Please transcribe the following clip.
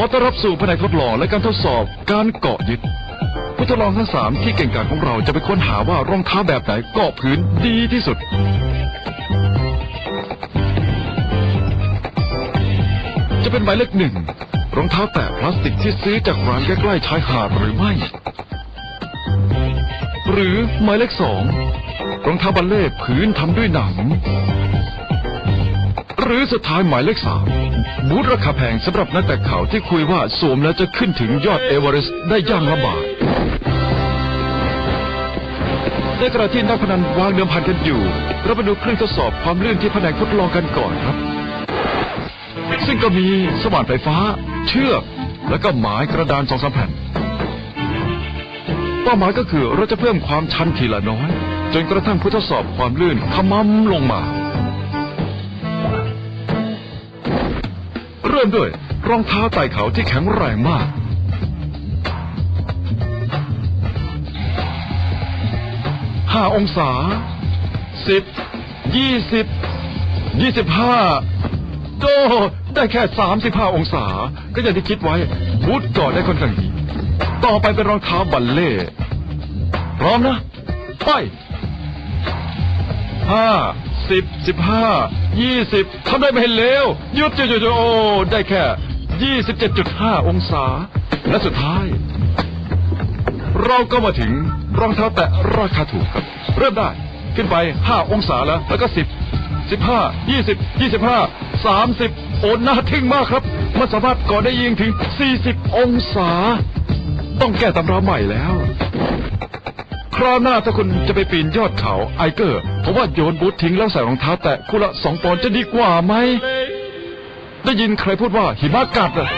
อต้อนรับสู่แผนกทดลองและการทดสอบการเกาะยึด ผู้ทดลองทั้งสามที่เก่งกาจของเราจะไปค้นหาว่ารองเท้าแบบไหนเกาะพื้นดีที่สุด จะเป็นหมายเลขหนึ่งรองเท้าแตะพลาสติกที่ซื้อจากร้านใกล้ๆชายหาดหรือไม่ หรือหมายเลขสองรองเท้าบัลเล่พื้นทำด้วยหนัง หรือสุดท้ายหมายเลขสามบูธราคาแพงสำหรับนักแต่ข่าวที่คุยว่าสวมแล้วจะขึ้นถึงยอดเอเวอเรสต์ได้ย่างลำบากในขณะที่นักพนันวางเดิมพันกันอยู่ เราไปดูเครื่องทดสอบความลื่นที่แผนกทดลองกันก่อนครับ ซึ่งก็มีสว่านไฟฟ้า เชือก แล้วก็ไม้กระดานสองสามแผ่นเป้าหมายก็คือเราจะเพิ่มความชันทีละน้อย จนกระทั่งผู้ทดสอบความลื่นขมำลงมา เริ่มด้วยรองเท้าไต่เขาที่แข็งแรงมาก ห้าองศา สิบ ยี่สิบ ยี่สิบห้าโดได้แค่สามสิบห้าองศา ก็อย่างที่คิดไว้ บูทก่อนได้ค่อนข้างดี ต่อไปเป็นรองเท้าบัลเล่ พร้อมนะ ไป ห้าสิบสิบห้ายี่สิบทำได้ไม่เห็นเลวยุดหยุดหยุดหยุดโอ้ได้แค่ยี่สิบเจ็ดจุดห้าองศา และสุดท้าย เราก็มาถึงรองเท้าแตะราคาถูกครับ เริ่มได้ขึ้นไปห้าองศาแล้ว แล้วก็สิบสิบห้ายี่สิบยี่สิบห้าสามสิบโอนน่าทึ่งมากครับ มันสามารถก่อได้ยิงถึงสี่สิบองศา ต้องแก้ตำราใหม่แล้ว คราวหน้าถ้าคุณจะไปปีนยอดเขาไอเกอร์ผมว่าโยนบูททิ้งแล้วใส่รองเท้าแตะคู่ละสองปอนด์จะดีกว่าไหม ได้ยินใครพูดว่าหิมะกัดอะ